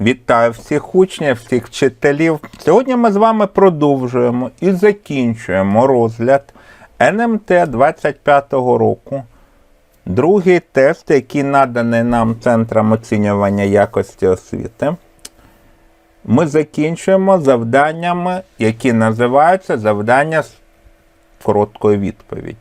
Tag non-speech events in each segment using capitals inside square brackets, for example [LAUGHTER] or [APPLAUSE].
Вітаю всіх учнів, всіх вчителів. Сьогодні ми з вами продовжуємо і закінчуємо розгляд НМТ 25-го року. Другий тест, який наданий нам Центром оцінювання якості освіти. Ми закінчуємо завданнями, які називаються завдання з короткою відповідь.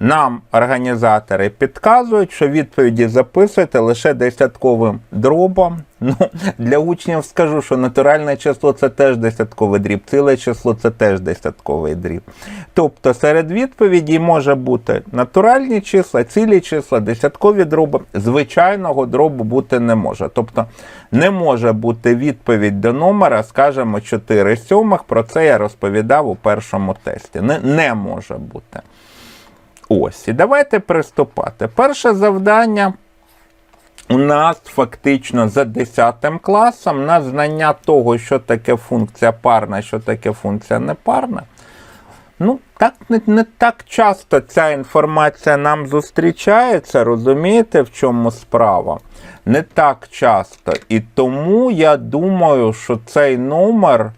Нам організатори підказують, що відповіді записуєте лише десятковим дробом. Ну, для учнів скажу, що натуральне число це теж десятковий дріб, ціле число це теж десятковий дріб. Тобто серед відповідей може бути натуральні числа, цілі числа, десяткові дроби. Звичайного дробу бути не може. Тобто не може бути відповідь до номера, скажімо, 4 сьомих. Про це я розповідав у першому тесті. Не, не може бути. Ось, і давайте приступати. Перше завдання у нас фактично за 10 класом на знання того, що таке функція парна, що таке функція непарна. Ну, так не, не так часто ця інформація нам зустрічається, розумієте, в чому справа? Не так часто. І тому я думаю, що цей номер,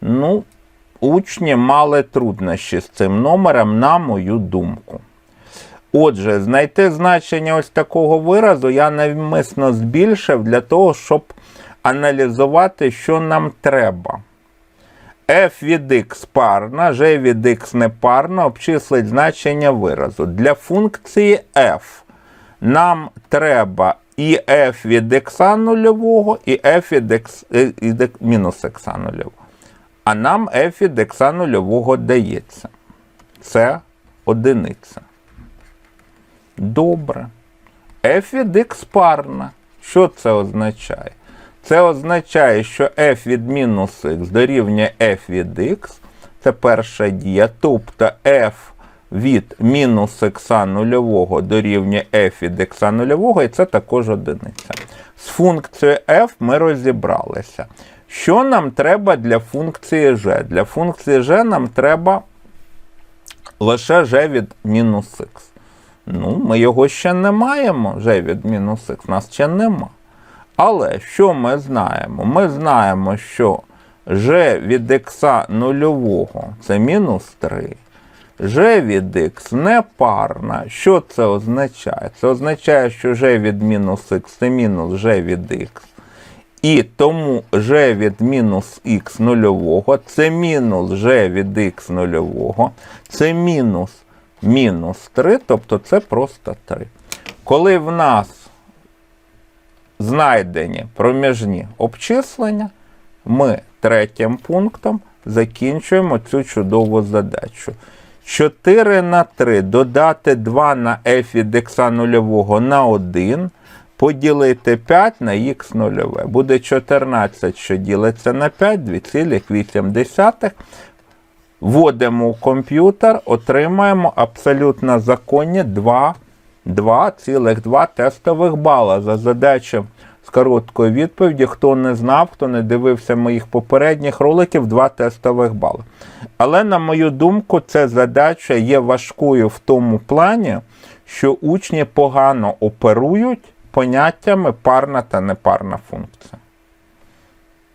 ну, учні мали труднощі з цим номером, на мою думку. Отже, знайти значення ось такого виразу я навмисно збільшив для того, щоб аналізувати, що нам треба. f від x парна, g від x непарна, обчислить значення виразу. Для функції f нам треба і f від x нульового, і f від е, мінус x нульового. А нам від x нульового дається. Це одиниця. Добре. f від x парна. Що це означає? Це означає, що f від мінус x дорівнює f від x. Це перша дія. Тобто f від мінус x нульового дорівнює f від x нульового, і це також одиниця. З функцією f ми розібралися. Що нам треба для функції g? Для функції g нам треба лише g від мінус x. Ну, ми його ще не маємо, g від мінус x, нас ще нема. Але що ми знаємо? Ми знаємо, що g від x нульового це мінус 3. g від x непарна. Що це означає? Це означає, що g від мінус x це мінус g від x. І тому g від мінус х нульового це мінус g від х нульового, це мінус мінус 3, тобто це просто 3. Коли в нас знайдені проміжні обчислення, ми третім пунктом закінчуємо цю чудову задачу. 4 на 3 додати 2 на f від x нульового на 1, поділити 5 на х нульове. Буде 14, що ділиться на 5, 2,8. Вводимо у комп'ютер, отримаємо абсолютно законні 2,2 тестових бала за задачу з короткої відповіді. Хто не знав, хто не дивився моїх попередніх роликів, 2 тестових бали. Але, на мою думку, ця задача є важкою в тому плані, що учні погано оперують поняттями парна та непарна функція.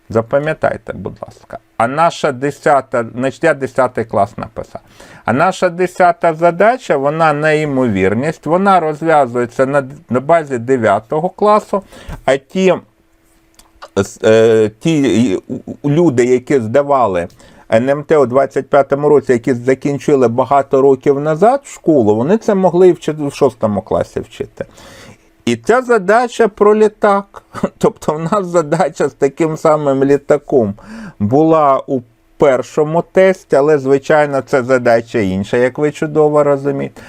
Запам'ятайте, будь ласка. А наша 10, значить я 10 клас написав. А наша 10 задача, вона неймовірність, вона розв'язується на, на базі 9 класу, а ті, е, ті люди, які здавали НМТ у 25-му році, які закінчили багато років назад школу, вони це могли і в 6 класі вчити. І ця задача про літак. [LAUGHS] Тобто, в нас задача з таким самим літаком була у першому тесті, але, звичайно, це задача інша, як ви чудово розумієте.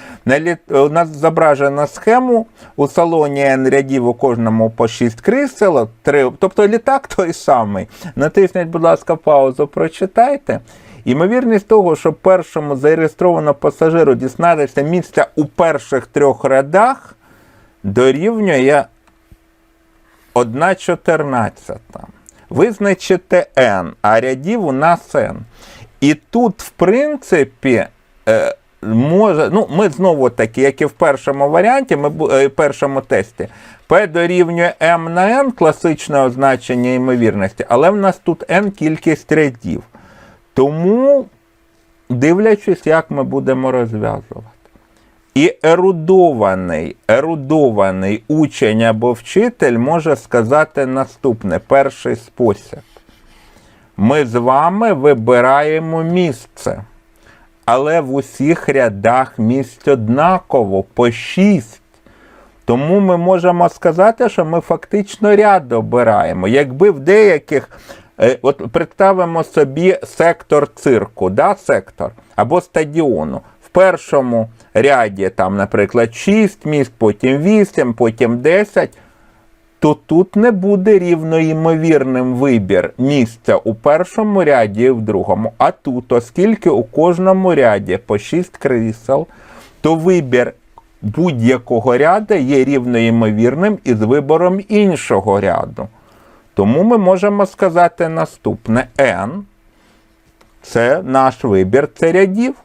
У нас зображено схему у салоні N рядів у кожному по 6 крісел, 3... тобто літак той самий. Натисніть, будь ласка, паузу, прочитайте. Ймовірність того, що першому зареєстровано пасажиру дізнатися місця у перших трьох рядах дорівнює 1,14. Визначите n, а рядів у нас n. І тут, в принципі, е, може, ну, ми знову таки, як і в першому варіанті, ми, е, першому тесті, P дорівнює m на n класичне означення ймовірності, але в нас тут n кількість рядів. Тому, дивлячись, як ми будемо розв'язувати. І ерудований, ерудований учень або вчитель може сказати наступне: перший спосіб. Ми з вами вибираємо місце, але в усіх рядах місць однаково по 6. Тому ми можемо сказати, що ми фактично ряд обираємо. Якби в деяких, е, от представимо собі сектор цирку, да, сектор або стадіону. Першому ряді, там, наприклад, 6 місць, потім 8, потім 10, то тут не буде рівно ймовірним вибір місця у першому ряді і в другому. А тут, оскільки у кожному ряді по 6 крісел, то вибір будь-якого ряду є рівноімовірним із вибором іншого ряду. Тому ми можемо сказати наступне: n це наш вибір це рядів.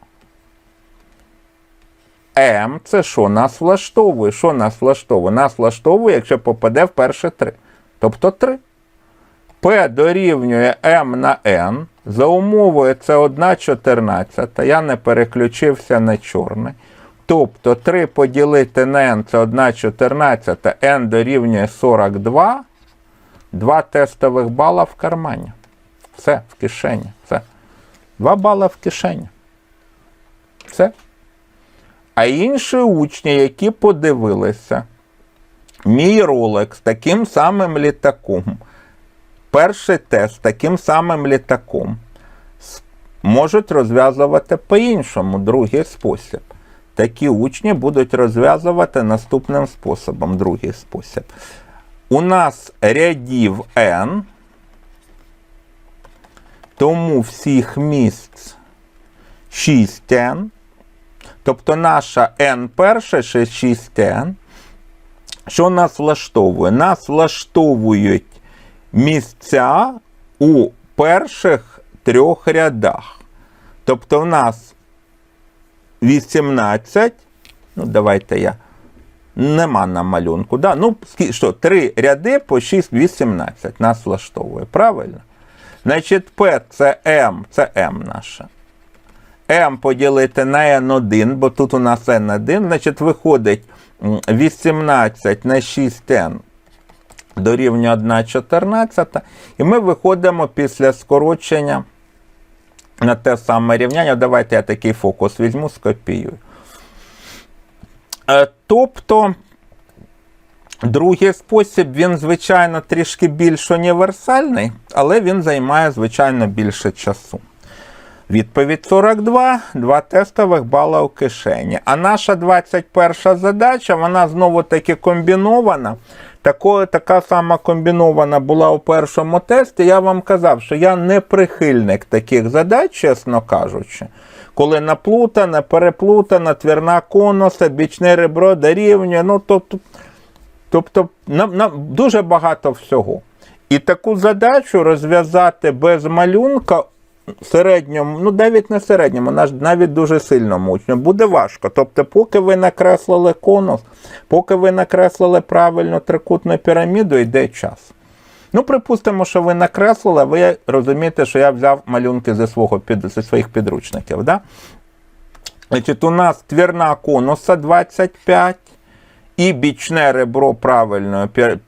М це що нас влаштовує? Що нас влаштовує? Нас влаштовує, якщо попаде в перше 3. Тобто 3. P дорівнює m на n. За умовою це 1 14. Я не переключився на чорний. Тобто 3 поділити на n це 1 14, n дорівнює 42. Два тестових бала в кармані. Все, в кишені. Все. Два бала в кишені. Все. А інші учні, які подивилися мій ролик з таким самим літаком, перший тест з таким самим літаком, можуть розв'язувати по-іншому другий спосіб. Такі учні будуть розв'язувати наступним способом, другий спосіб. У нас рядів n, тому всіх місць 6n. Тобто наша n перша 6n. Що нас влаштовує? Нас влаштовують місця у перших трьох рядах. Тобто в нас 18. Ну, давайте я. Нема на малюнку. Да? Ну, що, три ряди по 6, 18. Нас влаштовує. Правильно? Значить, P це M, це M наша. M поділити на n1, бо тут у нас n1, значить, виходить 18 на 6n дорівнює 1,14. І ми виходимо після скорочення на те саме рівняння. Давайте я такий фокус візьму, скопіюю. Е, тобто, другий спосіб, він, звичайно, трішки більш універсальний, але він займає, звичайно, більше часу. Відповідь 42, два тестових бала у кишені. А наша 21 задача, вона знову таки комбінована. Такою, така сама комбінована була у першому тесті. Я вам казав, що я не прихильник таких задач, чесно кажучи. Коли наплутана, переплутана, твірна конуса, бічне ребро дорівнює. Ну, тобто, тобто на, на, дуже багато всього. І таку задачу розв'язати без малюнка середньому, ну навіть не середньому, навіть дуже сильному учню буде важко. Тобто, поки ви накреслили конус, поки ви накреслили правильно трикутну піраміду, йде час. Ну, припустимо, що ви накреслили, ви розумієте, що я взяв малюнки зі, свого, зі своїх підручників. Да? Значить, У нас твірна конуса 25 і бічне ребро правильної е,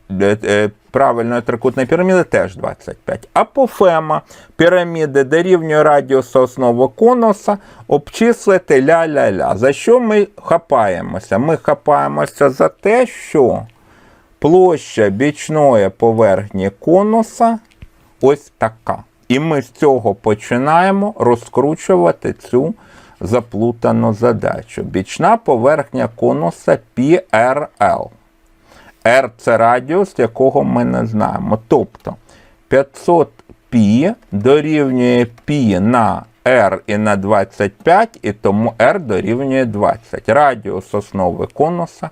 е, правильної трикутної піраміди теж 25. Апофема піраміди дорівнює радіусу основи конуса, обчислити ля-ля-ля. За що ми хапаємося? Ми хапаємося за те, що площа бічної поверхні конуса ось така. І ми з цього починаємо розкручувати цю заплутану задачу. Бічна поверхня конуса PRL. R це радіус, якого ми не знаємо. Тобто 500π дорівнює π на R і на 25, і тому R дорівнює 20. Радіус основи конуса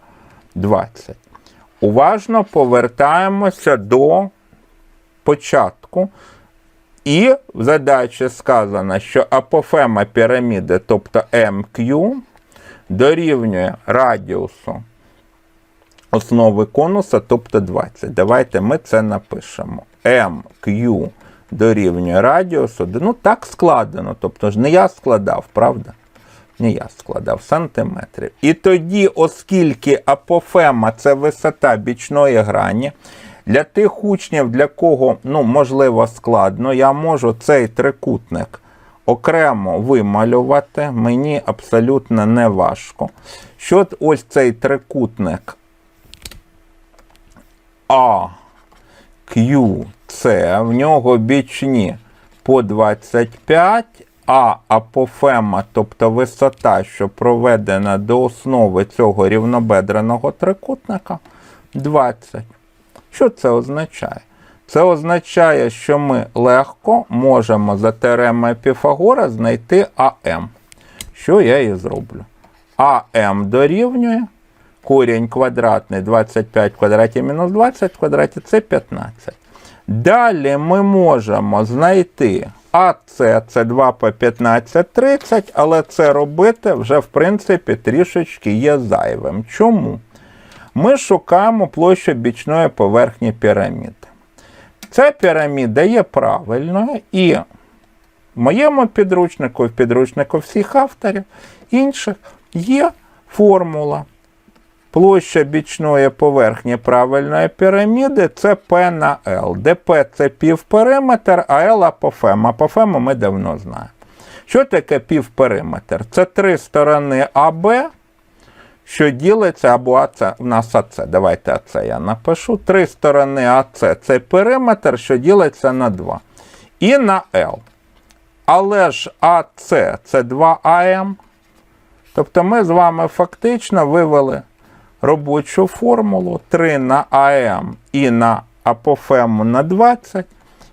20. Уважно повертаємося до початку. І в задачі сказано, що апофема піраміди, тобто MQ, дорівнює радіусу основи конуса, тобто 20. Давайте ми це напишемо. MQ дорівнює радіусу. Ну, так складено. Тобто ж не я складав, правда? Не я складав сантиметрів. І тоді, оскільки апофема це висота бічної грані, для тих учнів, для кого, ну, можливо, складно, я можу цей трикутник окремо вималювати. Мені абсолютно не важко. Що ось цей трикутник А, Q, С, в нього бічні по 25, а апофема, тобто висота, що проведена до основи цього рівнобедреного трикутника, 20. Що це означає? Це означає, що ми легко можемо за теоремою Піфагора знайти АМ. Що я і зроблю? АМ дорівнює корінь квадратний 25 в квадраті мінус 20 в квадраті це 15. Далі ми можемо знайти АЦ це 2 по 15 30, але це робити вже, в принципі, трішечки є зайвим. Чому? Ми шукаємо площу бічної поверхні піраміди. Ця піраміда є правильною і в моєму підручнику, в підручнику всіх авторів інших є формула. Площа бічної поверхні правильної піраміди це P на L, P це півпериметр, а L апофем. Апофему ми давно знаємо. Що таке півпериметр? Це три сторони АБ, що ділиться або АЦ. У нас АЦ. Давайте АЦ я напишу. Три сторони АЦ це периметр, що ділиться на 2. І на L. Але ж АЦ це 2АМ. Тобто ми з вами фактично вивели робочу формулу 3 на АМ і на апофему на 20.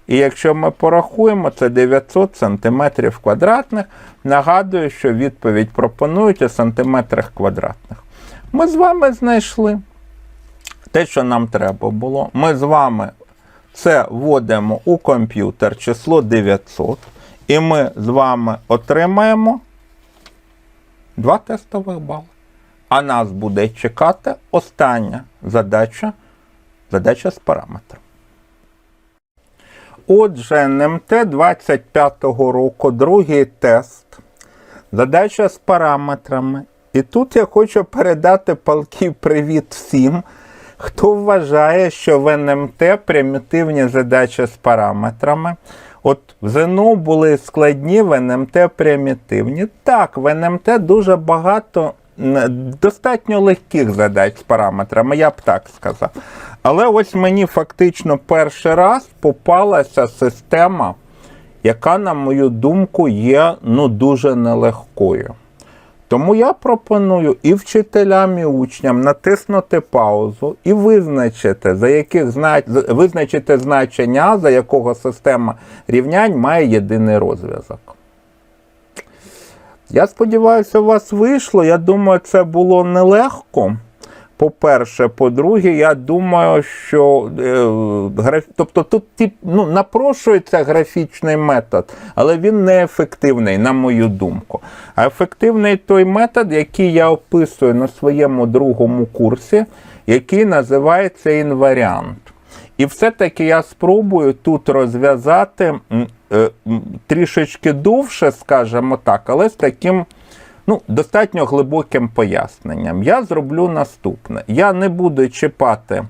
І якщо ми порахуємо, це 900 см квадратних. Нагадую, що відповідь пропонують у сантиметрах квадратних. Ми з вами знайшли те, що нам треба було. Ми з вами це вводимо у комп'ютер число 900. І ми з вами отримаємо два тестових бали. А нас буде чекати остання задача задача з параметром. Отже, НМТ 25-го року, другий тест. Задача з параметрами. І тут я хочу передати палкий привіт всім, хто вважає, що в НМТ примітивні задачі з параметрами. От в ЗНО були складні, в НМТ примітивні. Так, в НМТ дуже багато достатньо легких задач з параметрами, я б так сказав. Але ось мені фактично перший раз попалася система, яка, на мою думку, є ну, дуже нелегкою. Тому я пропоную і вчителям, і учням натиснути паузу і визначити, за яких зна... визначити значення, за якого система рівнянь має єдиний розв'язок. Я сподіваюся, у вас вийшло. Я думаю, це було нелегко. По-перше, по-друге, я думаю, що е, тобто тут тип, ну, напрошується графічний метод, але він не ефективний, на мою думку. А ефективний той метод, який я описую на своєму другому курсі, який називається інваріант. І все-таки я спробую тут розв'язати е, трішечки довше, скажімо так, але з таким ну, достатньо глибоким поясненням. Я зроблю наступне. Я не буду чіпати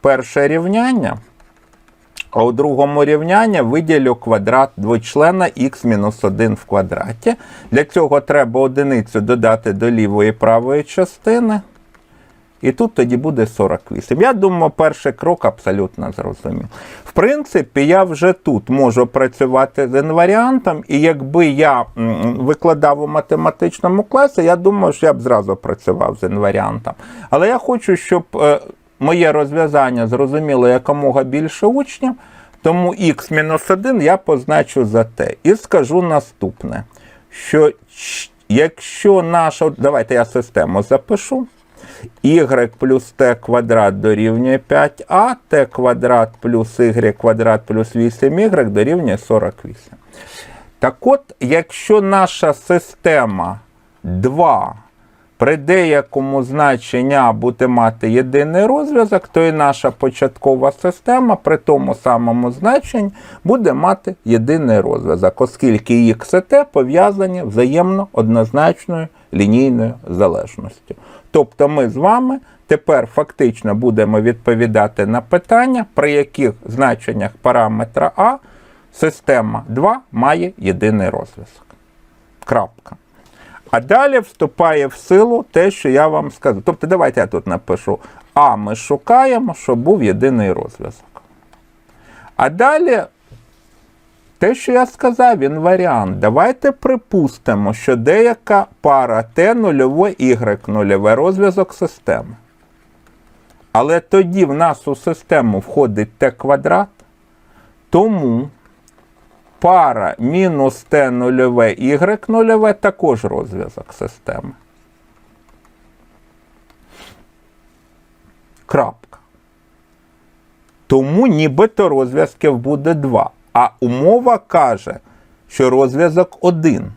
перше рівняння, а у другому рівнянні виділю квадрат двочлена х-1 в квадраті. Для цього треба одиницю додати до лівої правої частини. І тут тоді буде 48. Я думаю, перший крок абсолютно зрозумів. В принципі, я вже тут можу працювати з інваріантом, і якби я викладав у математичному класі, я думаю, що я б зразу працював з інваріантом. Але я хочу, щоб е, моє розв'язання зрозуміло якомога більше учнів, тому х-1 я позначу за те. І скажу наступне: що якщо наша. Давайте я систему запишу y плюс t квадрат дорівнює 5а, t квадрат плюс y квадрат плюс 8y дорівнює 48. Так от, якщо наша система 2 при деякому значенні буде мати єдиний розв'язок, то і наша початкова система при тому самому значенні буде мати єдиний розв'язок, оскільки Х і Т пов'язані взаємно однозначною лінійною залежністю. Тобто ми з вами тепер фактично будемо відповідати на питання, при яких значеннях параметра А система 2 має єдиний розв'язок. Крапка. А далі вступає в силу те, що я вам сказав. Тобто, давайте я тут напишу. А ми шукаємо, щоб був єдиний розв'язок. А далі, те, що я сказав, він варіант. Давайте припустимо, що деяка пара Т нульове Y нульове розв'язок системи. Але тоді в нас у систему входить Т квадрат, тому пара мінус Т нульове Y нульове також розв'язок системи. Крапка. Тому нібито розв'язків буде два. А умова каже, що розв'язок один.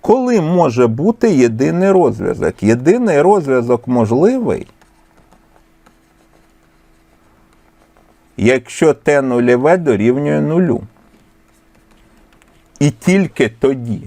Коли може бути єдиний розв'язок? Єдиний розв'язок можливий, якщо Т нульове дорівнює нулю. І тільки тоді.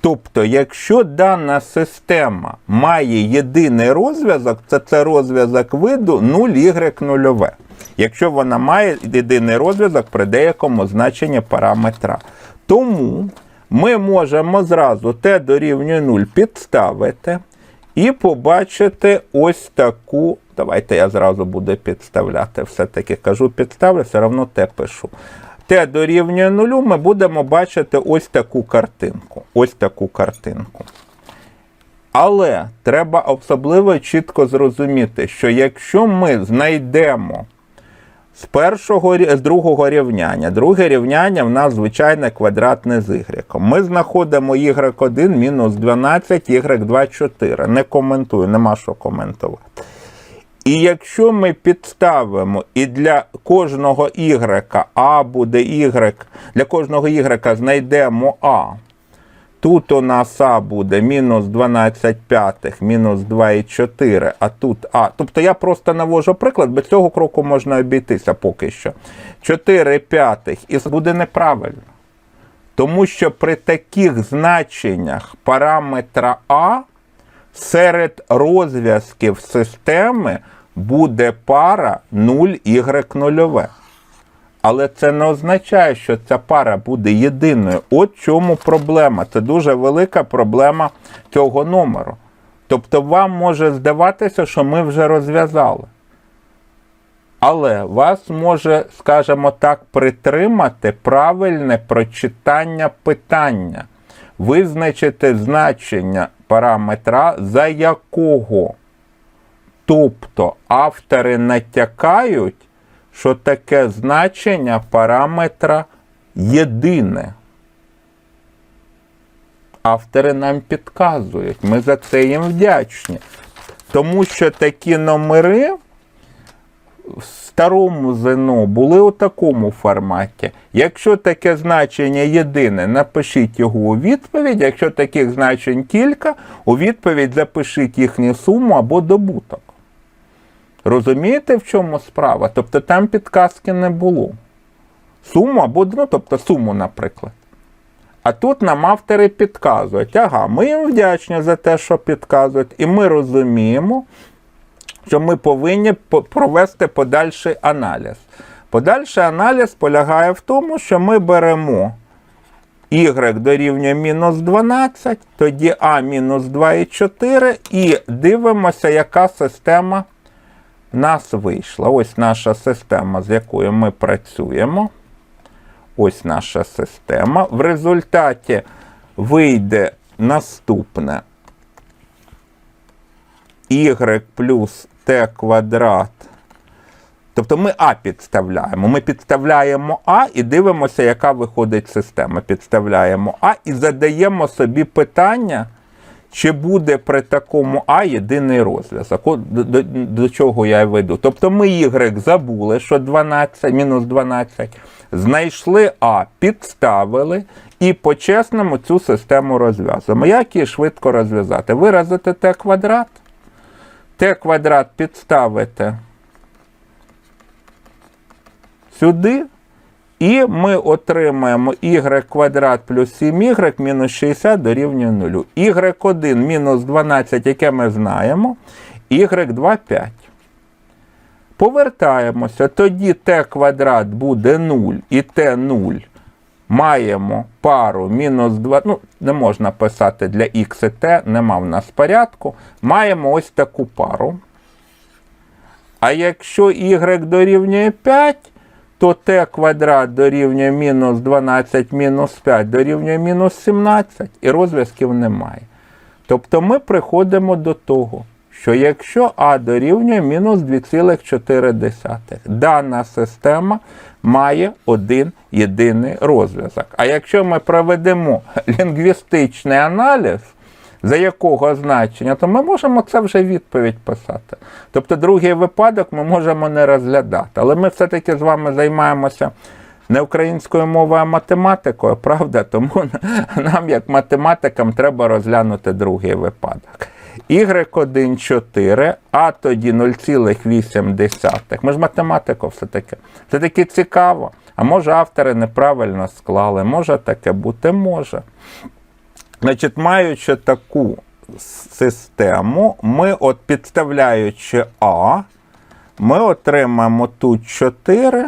Тобто, якщо дана система має єдиний розв'язок, це це розв'язок виду 0y нульове. Якщо вона має єдиний розв'язок при деякому значенні параметра. Тому ми можемо зразу t дорівнює 0 підставити і побачити ось таку. Давайте я зразу буду підставляти. Все-таки кажу підставлю, все одно t пишу t дорівнює нулю, ми будемо бачити ось таку картинку. Ось таку картинку. Але треба особливо чітко зрозуміти, що якщо ми знайдемо з першого з другого рівняння, друге рівняння в нас звичайне квадратне з y. Ми знаходимо y1 мінус 12, y2 4. Не коментую, нема що коментувати. І якщо ми підставимо і для кожного y А буде y, для кожного y знайдемо А, тут у нас А буде мінус 12 п'ятих, мінус 2,4, а тут А. Тобто я просто навожу приклад, без цього кроку можна обійтися поки що. 4 п'ятих, і буде неправильно. Тому що при таких значеннях параметра А серед розв'язків системи буде пара 0y0. Але це не означає, що ця пара буде єдиною. От чому проблема. Це дуже велика проблема цього номеру. Тобто вам може здаватися, що ми вже розв'язали. Але вас може, скажімо так, притримати правильне прочитання питання, визначити значення параметра, за якого. Тобто автори натякають, що таке значення параметра єдине. Автори нам підказують, ми за це їм вдячні. Тому що такі номери в старому ЗНО були у такому форматі. Якщо таке значення єдине, напишіть його у відповідь. Якщо таких значень кілька, у відповідь запишіть їхню суму або добуток. Розумієте, в чому справа? Тобто там підказки не було. Суму або ну, тобто суму, наприклад. А тут нам автори підказують. Ага, ми їм вдячні за те, що підказують, і ми розуміємо, що ми повинні провести подальший аналіз. Подальший аналіз полягає в тому, що ми беремо y дорівнює мінус 12, тоді а мінус 2,4 і дивимося, яка система нас вийшла. Ось наша система, з якою ми працюємо. Ось наша система. В результаті вийде наступне y плюс t квадрат. Тобто ми А підставляємо. Ми підставляємо А і дивимося, яка виходить система. Підставляємо А і задаємо собі питання, чи буде при такому А єдиний розв'язок. До, до, до чого я веду. Тобто ми Y забули, що 12, мінус 12, знайшли А, підставили і по-чесному цю систему розв'язуємо. Як її швидко розв'язати? Виразити Т квадрат, Т квадрат підставити сюди. І ми отримаємо y квадрат плюс 7y мінус 60 дорівнює 0. y1 мінус 12, яке ми знаємо, y2 5. Повертаємося. Тоді t квадрат буде 0 і t0 маємо пару мінус 2. Ну, не можна писати для x і t, нема в нас порядку. Маємо ось таку пару. А якщо y дорівнює 5, то t квадрат дорівнює мінус 12 мінус 5 дорівнює мінус 17, і розв'язків немає. Тобто ми приходимо до того, що якщо а дорівнює мінус 2,4, дана система має один єдиний розв'язок. А якщо ми проведемо лінгвістичний аналіз, за якого значення, то ми можемо це вже відповідь писати. Тобто другий випадок ми можемо не розглядати. Але ми все-таки з вами займаємося не українською мовою, а математикою, правда? Тому [LAUGHS] нам, як математикам, треба розглянути другий випадок. Y1 4, а тоді 0,8. Ми ж математику все-таки. Це таки цікаво. А може автори неправильно склали, може таке бути, може. Значить, маючи таку систему, ми, от підставляючи А, ми отримаємо тут 4.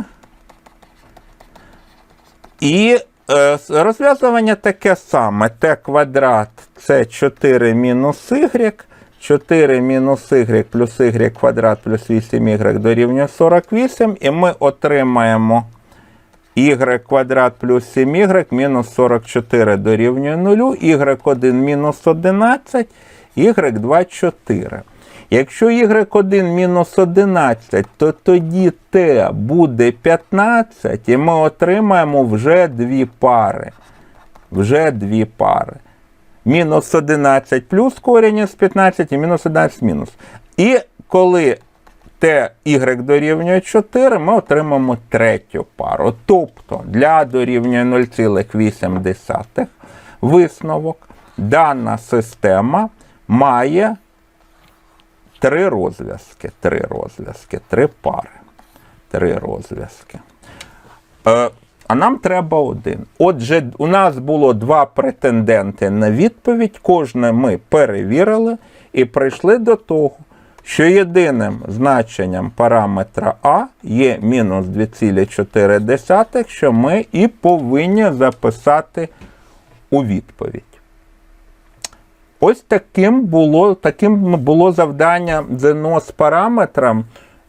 І е, розв'язування таке саме. Т квадрат це 4 мінус y, 4 мінус y плюс y квадрат плюс 8y дорівнює 48, і ми отримаємо y квадрат плюс 7y мінус 44 дорівнює 0, y1 мінус 11, y2 4. Якщо y1 мінус 11, то тоді t буде 15, і ми отримаємо вже дві пари. Вже дві пари. Мінус 11 плюс корінь із 15 і мінус 11 мінус. І коли t y дорівнює 4, ми отримаємо третю пару. Тобто для дорівнює 0,8 висновок дана система має три розв'язки. Три розв'язки, три пари. Три розв'язки. Е, а нам треба один. Отже, у нас було два претенденти на відповідь. Кожне ми перевірили і прийшли до того, що єдиним значенням параметра А є мінус 2,4, що ми і повинні записати у відповідь. Ось таким було таким було завдання ЗНО з параметром.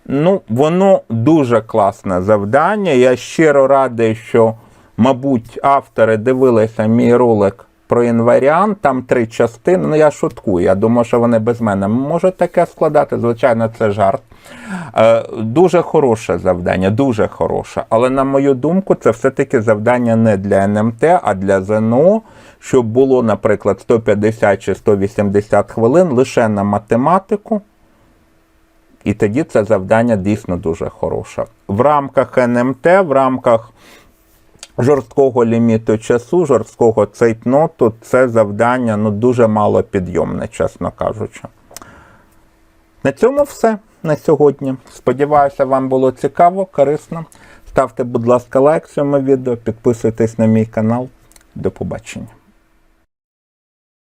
Ну, воно дуже класне завдання. Я щиро радий, що, мабуть, автори дивилися мій ролик про інваріант, там три частини. Ну, я шуткую. Я думаю, що вони без мене можуть таке складати. Звичайно, це жарт. Е, Дуже хороше завдання, дуже хороше. Але, на мою думку, це все-таки завдання не для НМТ, а для ЗНО, щоб було, наприклад, 150 чи 180 хвилин лише на математику. І тоді це завдання дійсно дуже хороше. В рамках НМТ, в рамках жорсткого ліміту часу, жорсткого цейтноту, це завдання ну, дуже мало підйомне, чесно кажучи. На цьому все на сьогодні. Сподіваюся, вам було цікаво, корисно. Ставте, будь ласка, лайк цьому відео, підписуйтесь на мій канал. До побачення.